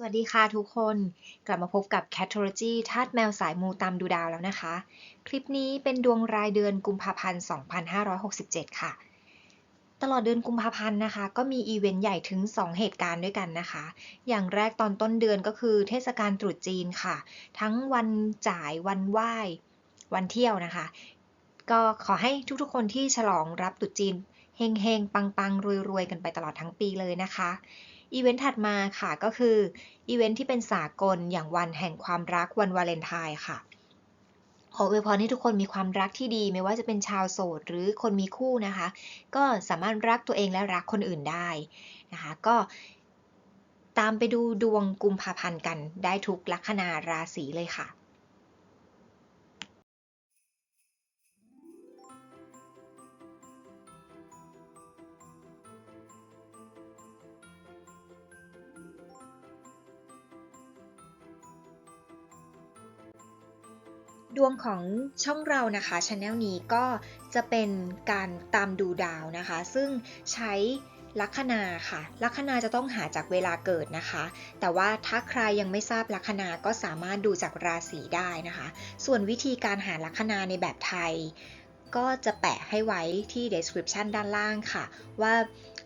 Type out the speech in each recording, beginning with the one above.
สวัสดีค่ะทุกคน กลับมาพบกับ Catology ธาตุแมวสายมูตามดูดาวแล้วนะคะ คลิปนี้เป็นดวงรายเดือนกุมภาพันธ์ 2567 ค่ะ ตลอดเดือนกุมภาพันธ์นะคะ ก็มีอีเวนต์ใหญ่ถึง 2 เหตุการณ์ด้วยกันนะคะ อย่างแรกตอนต้นเดือนก็คือเทศกาลตรุษจีนค่ะ ทั้งวันจ่ายวันไหว้ วันเที่ยวนะคะ ก็ขอให้ทุกๆคนที่ฉลองรับตรุษจีนเฮงๆปังๆรวยๆกันไปตลอดทั้งปีเลยนะคะ อีเวนต์ถัดมาค่ะก็คืออีเวนต์ที่เป็นสากลอย่างวันแห่งความรักวันวาเลนไทน์ค่ะ ขออวยพรให้ทุกคนมีความรักที่ดี ไม่ว่าจะเป็นชาวโสดหรือคนมีคู่นะคะ ก็สามารถรักตัวเองและรักคนอื่นได้นะคะก็ตามไปดูดวงกุมภาพันธ์กันได้ทุกลัคนาราศีเลยค่ะ ดวงของช่องเรานะคะช anel นี้ก็จะเป็นการตามดูดาวนะคะ ซึ่งใช้ลัคนาค่ะ ลัคนาจะต้องหาจากเวลาเกิดนะคะ แต่ว่าถ้าใครยังไม่ทราบลัคนาก็สามารถดูจากราศีได้นะคะ ส่วนวิธีการหาลัคนาในแบบไทย ก็จะแปะให้ไว้ที่ description ด้านล่างค่ะ ว่า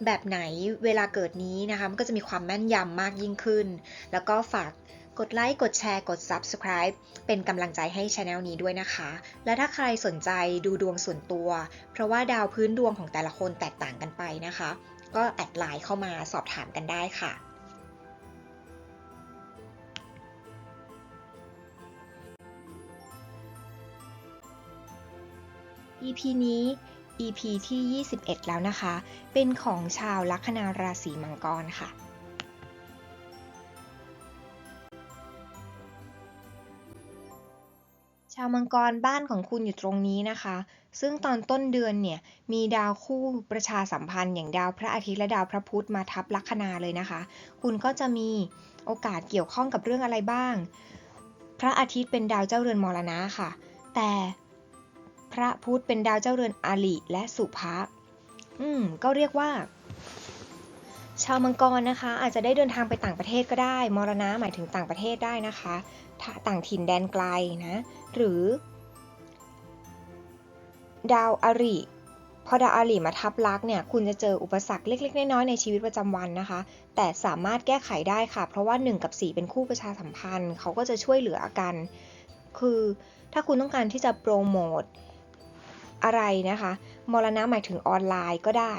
แบบไหนเวลาเกิดนี้นะคะมันก็จะมีความแม่นยำมากยิ่งขึ้น แล้วก็ฝาก กดไลค์ กดแชร์ กด Subscribe เป็นกำลังใจให้ Channel นี้ด้วยนะคะ และถ้าใครสนใจดูดวงส่วนตัว เพราะว่าดาวพื้นดวงของแต่ละคนแตกต่างกันไปนะคะ ก็แอดไลน์เข้ามาสอบถามกันได้ค่ะ EP นี้ EP ที่ 21 แล้วนะคะ เป็นของชาวลัคนาราศีมังกรค่ะาวมังกรบ้านของคุณอยู่ตรงนี้นะคะ ซึ่งตอนต้นเดือนเนี่ยมีดาวคู่ประชาสัมพันธ์อย่างดาวพระอาทิตย์และดาวพระพุธมาทับลัคนาเลยนะคะ คุณก็จะมีโอกาสเกี่ยวข้องกับเรื่องอะไรบ้าง พระอาทิตย์เป็นดาวเจ้าเรือนมรณะค่ะ แต่พระพุธเป็นดาวเจ้าเรือนอาลิและสุภะอืมก็เรียกว่า ชาวมังกรนะคะ อาจจะได้เดินทางไปต่างประเทศก็ได้ มรณะหมายถึงต่างประเทศได้นะคะถ้าต่างถิ่นแดนไกลนะ หรือ ดาวอาริพอดาวอาริมาทับลักเนี่ย คุณจะเจออุปสรรคเล็ก ๆ น้อยๆในชีวิตประจำวันนะคะ แต่สามารถแก้ไขได้ค่ะ เพราะว่า 1 กับ 4 เป็นคู่ประชาสัมพันธ์ เขาก็จะช่วยเหลือกัน คือถ้าคุณต้องการที่จะโปรโมทอะไรนะคะ มรณะหมายถึงออนไลน์ก็ได้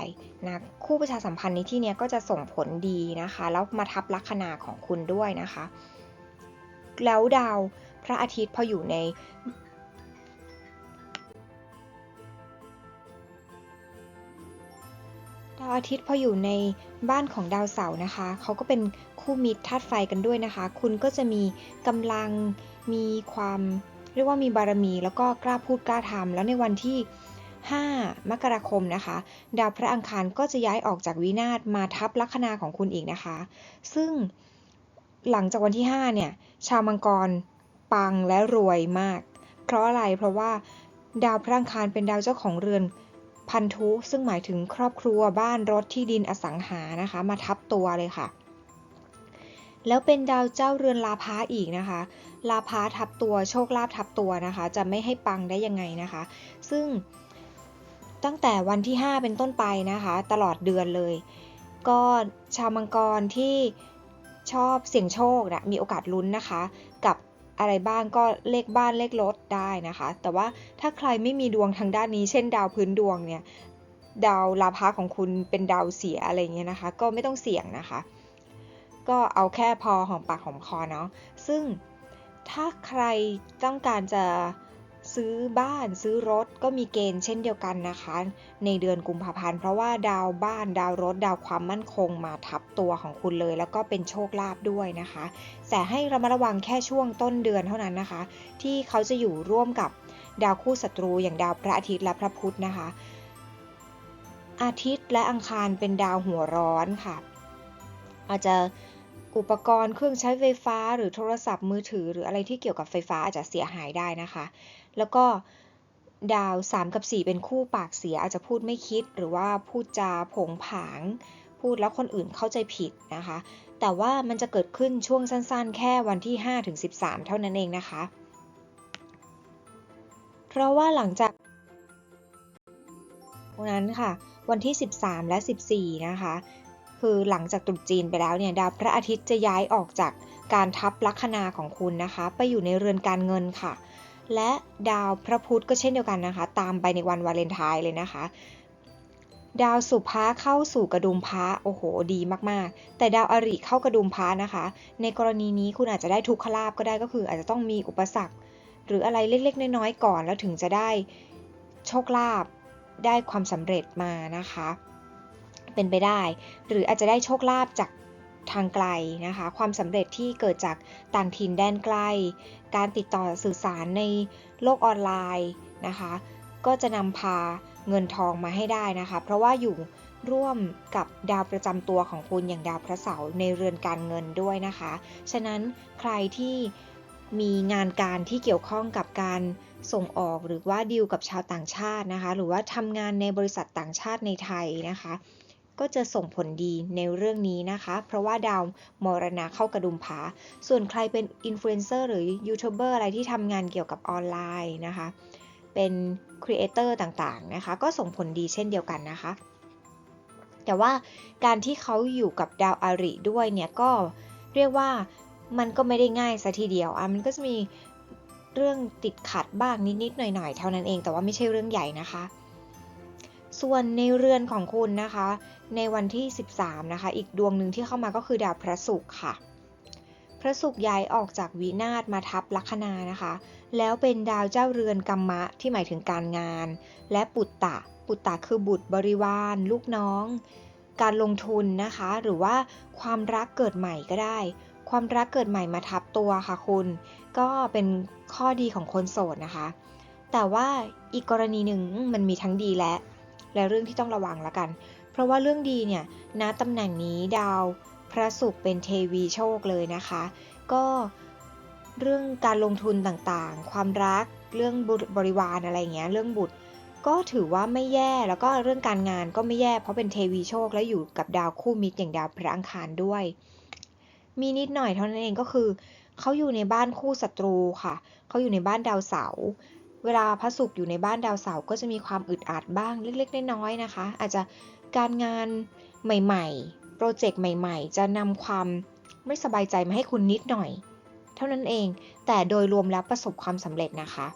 นะคู่ประชาสัมพันธ์ในที่นี้ก็จะส่งผลดีนะคะ แล้วมาทับลัคนาของคุณด้วยนะคะ แล้วดาวพระอาทิตย์พออยู่ในดาวอาทิตย์พออยู่ในบ้านของดาวเสาร์นะคะเขาก็เป็นคู่มิตรธาตุไฟกันด้วยนะคะ คุณก็จะมีกำลังมีความเรียกว่ามีบารมี แล้วก็กล้าพูดกล้าทำแล้วในวันที่ 5 มกราคมนะคะ ดาวพระอังคารก็จะย้ายออกจากวินาศมาทับลัคนาของคุณอีกนะคะ ซึ่งหลังจากวันที่ 5 เนี่ย ชาวมังกรปังและรวยมาก เพราะอะไร เพราะว่าดาวพระอังคารเป็นดาวเจ้าของเรือนพันธุซึ่งหมายถึงครอบครัวบ้านรถที่ดินอสังหานะคะ มาทับตัวเลยค่ะ แล้วเป็นดาวเจ้าเรือนลาพาอีกนะคะ ลาพาทับตัวโชคลาภทับตัวนะคะ จะไม่ให้ปังได้ยังไงนะคะ ซึ่ง ตั้งแต่วันที่ 5 เป็นต้นไปนะคะ ตลอดเดือนเลย ก็ชาวมังกรที่ชอบเสี่ยงโชคนะมีโอกาสลุ้นนะคะ กับอะไรบ้างก็เลขบ้านเลขรถได้นะคะ แต่ว่าถ้าใครไม่มีดวงทางด้านนี้ เช่น ดาวพื้นดวงเนี่ย ดาวลาภะของคุณเป็นดาวเสียอะไรเงี้ยนะคะ ก็ไม่ต้องเสี่ยงนะคะ ก็เอาแค่พอหอมปากหอมคอเนาะซึ่งถ้าใครต้องการจะ ซื้อบ้านซื้อรถก็มีเกณฑ์เช่นเดียวกันนะคะ ในเดือนกุมภาพันธ์เพราะว่าดาวบ้านดาวรถ ดาวความมั่นคงมาทับตัวของคุณเลย แล้วก็เป็นโชคลาภด้วยนะคะ แต่ให้ระมัดระวังแค่ช่วงต้นเดือนเท่านั้นนะคะ ที่เขาจะอยู่ร่วมกับดาวคู่ศัตรูอย่างดาวพระอาทิตย์และพระพุธนะคะ อาทิตย์และอังคารเป็นดาวหัวร้อนค่ะ อาจจะอุปกรณ์เครื่องใช้ไฟฟ้าหรือโทรศัพท์มือถือ หรืออะไรที่เกี่ยวกับไฟฟ้าอาจจะเสียหายได้นะคะ แล้วก็ดาว 3 กับ 4 เป็นคู่ปากเสียอาจจะพูดไม่คิด หรือว่าพูดจาผงผาง พูดแล้วคนอื่นเข้าใจผิดนะคะ แต่ว่ามันจะเกิดขึ้นช่วงสั้นๆ แค่วันที่ 5 ถึง 13 เท่านั้นเองนะคะ เพราะว่าหลังจากนั้นค่ะ วันที่ 13 และ 14 นะคะ คือหลังจากตรุษจีนไปแล้วเนี่ยดาวพระอาทิตย์จะย้ายออกจากการทับลัคนาของคุณนะคะ ไปอยู่ในเรือนการเงินค่ะ และดาวพระพุธก็เช่นเดียวกันนะคะ ตามไปในวันวาเลนไทน์เลยนะคะ ดาวสุภะเข้าสู่กระดุมพระโอ้โห ดีมากๆ แต่ดาวอริเข้ากระดุมพระนะคะ ในกรณีนี้คุณอาจจะได้ทุกขลาบก็ได้ก็คือ อาจจะต้องมีอุปสรรค หรืออะไรเล็กๆน้อยๆก่อนแล้วถึงจะได้โชคลาภได้ความสำเร็จมานะคะ เป็นไปได้ หรืออาจจะได้โชคลาภจาก ทางไกลนะคะ ความสำเร็จที่เกิดจากต่างถิ่นแดนไกล การติดต่อสื่อสารในโลกออนไลน์นะคะ ก็จะนำพาเงินทองมาให้ได้นะคะ เพราะว่าอยู่ร่วมกับดาวประจำตัวของคุณอย่างดาวพระเสาร์ในเรือนการเงินด้วยนะคะ ฉะนั้นใครที่มีงานการที่เกี่ยวข้องกับการส่งออกหรือว่าดีลกับชาวต่างชาตินะคะ หรือว่าทำงานในบริษัทต่างชาติในไทยนะคะ ก็จะส่งผลดีในเรื่องนี้นะคะ เพราะว่าดาวมรณะเข้ากระดุมผา ส่วนใครเป็นอินฟลูเอนเซอร์หรือยูทูบเบอร์อะไรที่ทำงานเกี่ยวกับออนไลน์นะคะ เป็นครีเอเตอร์ต่างๆนะคะ ก็ส่งผลดีเช่นเดียวกันนะคะ แต่ว่าการที่เขาอยู่กับดาวอาริด้วยเนี่ยก็เรียกว่ามันก็ไม่ได้ง่ายซะทีเดียวอะมันก็จะมีเรื่องติดขัดบ้างนิดๆหน่อยๆ เท่านั้นเองแต่ว่าไม่ใช่เรื่องใหญ่นะคะ ส่วนในเรือนของคุณนะคะ ในวันที่ 13 นะคะ อีกดวงหนึ่งที่เข้ามาก็คือดาวพระศุกร์ค่ะ พระศุกร์ย้ายออกจากวินาศมาทับลัคนานะคะ แล้วเป็นดาวเจ้าเรือนกัมมะที่หมายถึงการงาน และปุตตะ ปุตตะคือบุตรบริวาร ลูกน้อง การลงทุนนะคะ หรือว่าความรักเกิดใหม่ก็ได้ ความรักเกิดใหม่มาทับตัวค่ะคุณ ก็เป็นข้อดีของคนโสดนะคะ แต่ว่าอีกกรณีหนึ่งมันมีทั้งดีและ และเรื่องที่ต้องระวังละกัน เพราะว่าเรื่องดีเนี่ยณตำแหน่งนี้ดาวพระศุกร์เป็นเทวีโชคเลยนะคะ ก็เรื่องการลงทุนต่างๆ ความรักเรื่องบริวารอะไรเงี้ยเรื่องบุตร ก็ถือว่าไม่แย่แล้วก็เรื่องการงานก็ไม่แย่เพราะเป็นเทวีโชคและอยู่กับดาวคู่มิตรอย่างดาวพระอังคารด้วย มีนิดหน่อยเท่านั้นเองก็คือเขาอยู่ในบ้านคู่ศัตรูค่ะ เขาอยู่ในบ้านดาวเสาร์ เวลาพระศุกร์อยู่ในบ้านดาวเสาร์ก็จะมีความอึดอัดบ้างเล็กๆน้อยๆนะคะ อาจจะการงานใหม่ๆ โปรเจกต์ใหม่ ๆ จะนำความไม่สบายใจมาให้คุณนิดหน่อย เท่านั้นเอง แต่โดยรวมแล้วประสบความสำเร็จนะคะ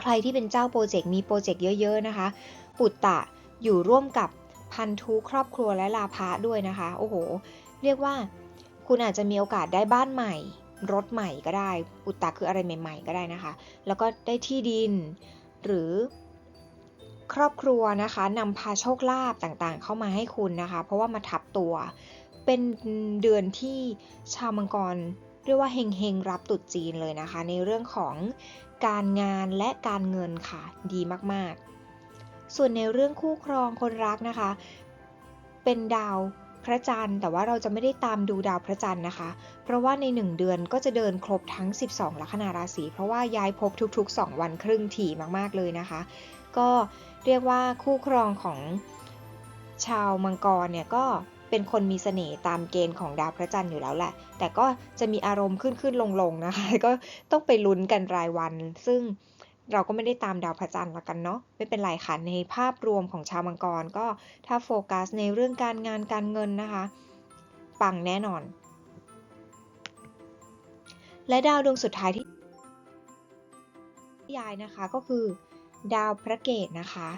ใครที่เป็นเจ้าโปรเจกต์มีโปรเจกต์เยอะ ๆนะคะ ปุตตะอยู่ร่วมกับพันธุครอบครัวและลาภะด้วยนะคะ โอ้โห เรียกว่า คุณอาจจะมีโอกาสได้บ้านใหม่ รถใหม่ก็ได้ อุตตะคืออะไรใหม่ ๆ ก็ได้นะคะ แล้วก็ได้ที่ดิน หรือครอบครัวนะคะนำพาโชคลาภต่างๆ เข้ามาให้คุณนะคะ เพราะว่ามาทับตัว เป็นเดือนที่ชาวมังกรเรียกว่าเฮงเฮงรับตรุษจีนเลยนะคะ ในเรื่องของการงานและการเงินค่ะดีมากๆ ส่วนในเรื่องคู่ครองคนรักนะคะ เป็นดาว พระจันทร์แต่ว่าเราจะไม่ได้ตามดูดาวพระจันทร์นะคะ เพราะว่าใน 1 เดือนก็จะเดินครบทั้ง 12 ลัคนาราศีเพราะว่าย้ายภพทุก ๆ 2 วันครึ่งถี่มากๆเลยนะคะ ก็เรียกว่าคู่ครองของชาวมังกรเนี่ยก็เป็นคนมีเสน่ห์ตามเกณฑ์ของดาวพระจันทร์อยู่แล้วแหละ แต่ก็จะมีอารมณ์ขึ้นขึ้นลงลงนะคะ ก็ต้องไปลุ้นกันรายวัน ซึ่ง เราก็ไม่ได้ตามดาวพระจันทร์ละกันเนาะไม่เป็นไรค่ะในภาพรวมของชาวมังกรก็ถ้าโฟกัสในเรื่องการงานการเงินนะคะ ปังแน่นอน และดาวดวงสุดท้ายที่ย้ายนะคะก็คือดาวพระเกตนะคะ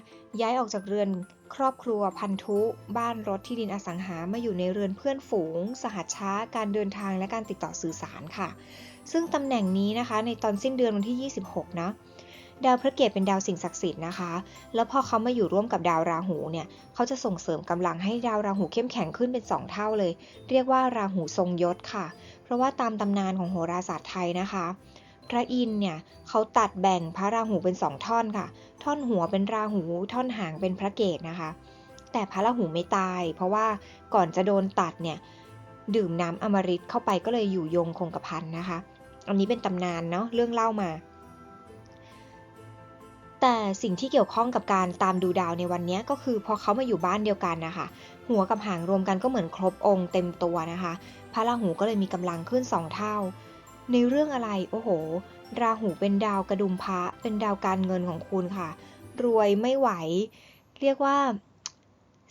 ย้ายออกจากเรือนครอบครัวพันธุบ้านรถที่ดินอสังหามาอยู่ในเรือนเพื่อนฝูง สหัชช้าการเดินทางและการติดต่อสื่อสารค่ะ ซึ่งตำแหน่งนี้นะคะในตอนสิ้นเดือนวันที่ 26 นะ ดาวพระเกตเป็นดาวสิ่งศักดิ์สิทธิ์นะคะ แล้วพอเขามาอยู่ร่วมกับดาวราหูเนี่ย เขาจะส่งเสริมกำลังให้ดาวราหูเข้มแข็งขึ้นเป็น 2 เท่าเลย เรียกว่าราหูทรงยศค่ะ เพราะว่าตามตำนานของโหราศาสตร์ไทยนะคะ พระอินเนี่ยเขาตัดแบ่งพระราหูเป็นสองท่อนค่ะ ท่อนหัวเป็นราหู ท่อนหางเป็นพระเกตนะคะ แต่พระราหูไม่ตาย เพราะว่าก่อนจะโดนตัดเนี่ยดื่มน้ำอมฤตเข้าไปก็เลยอยู่ยงคงกระพันนะคะ อันนี้เป็นตำนานเนาะเรื่องเล่ามา แต่สิ่งที่เกี่ยวข้องกับการตามดูดาวในวันนี้ก็คือพอเขามาอยู่บ้านเดียวกันนะคะ หัวกับหางรวมกันก็เหมือนครบองค์เต็มตัวนะคะ พระราหูก็เลยมีกำลังขึ้นสองเท่า ในเรื่องอะไรโอ้โห ราหูเป็นดาวกระดุมพระเป็นดาวการเงินของคุณค่ะ รวยไม่ไหว เรียกว่า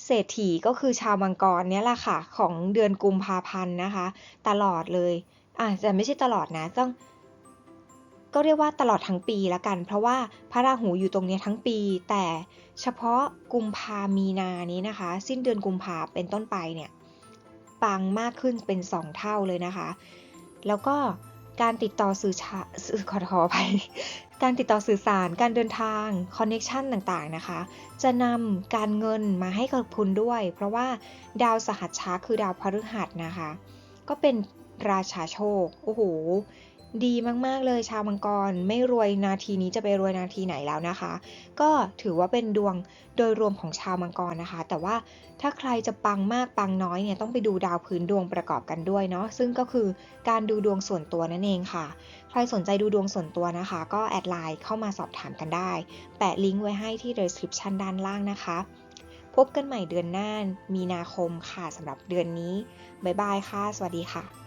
เศรษฐีก็คือชาวมังกรเนี่ยแหละค่ะ ของเดือนกุมภาพันธ์นะคะ ตลอดเลยอะแต่ไม่ใช่ตลอดนะต้อง ก็เรียกว่าตลอดทั้งปีละกัน เพราะว่าพระราหูอยู่ตรงนี้ทั้งปี แต่เฉพาะกุมภามีนานี้นะคะ สิ้นเดือนกุมภาเป็นต้นไปเนี่ยปังมากขึ้นเป็น 2 เท่าเลยนะคะ แล้วก็การติดต่อสื่อชาสื่อขอขอไป การติดต่อสื่อสาร การเดินทาง คอนเน็ชันต่างๆนะคะ จะนำการเงินมาให้กับคุณด้วย เพราะว่าดาวสหัชชาคือดาวพฤหัสนะคะ ก็เป็นราชาโชค โอ้โห ดีมากๆเลยชาวมังกรไม่รวยนาทีนี้จะไปรวยนาทีไหนแล้วนะคะ ก็ถือว่าเป็นดวงโดยรวมของชาวมังกรนะคะ แต่ว่าถ้าใครจะปังมากปังน้อยเนี่ยต้องไปดูดาวพื้นดวงประกอบกันด้วยเนาะซึ่งก็คือการดูดวงส่วนตัวนั่นเองค่ะ ใครสนใจดูดวงส่วนตัวนะคะ ก็แอดไลน์เข้ามาสอบถามกันได้ แปะลิงก์ไว้ให้ที่ description ด้านล่างนะคะ พบกันใหม่เดือนหน้ามีนาคมค่ะสำหรับเดือนนี้บ๊ายบายค่ะ สวัสดีค่ะ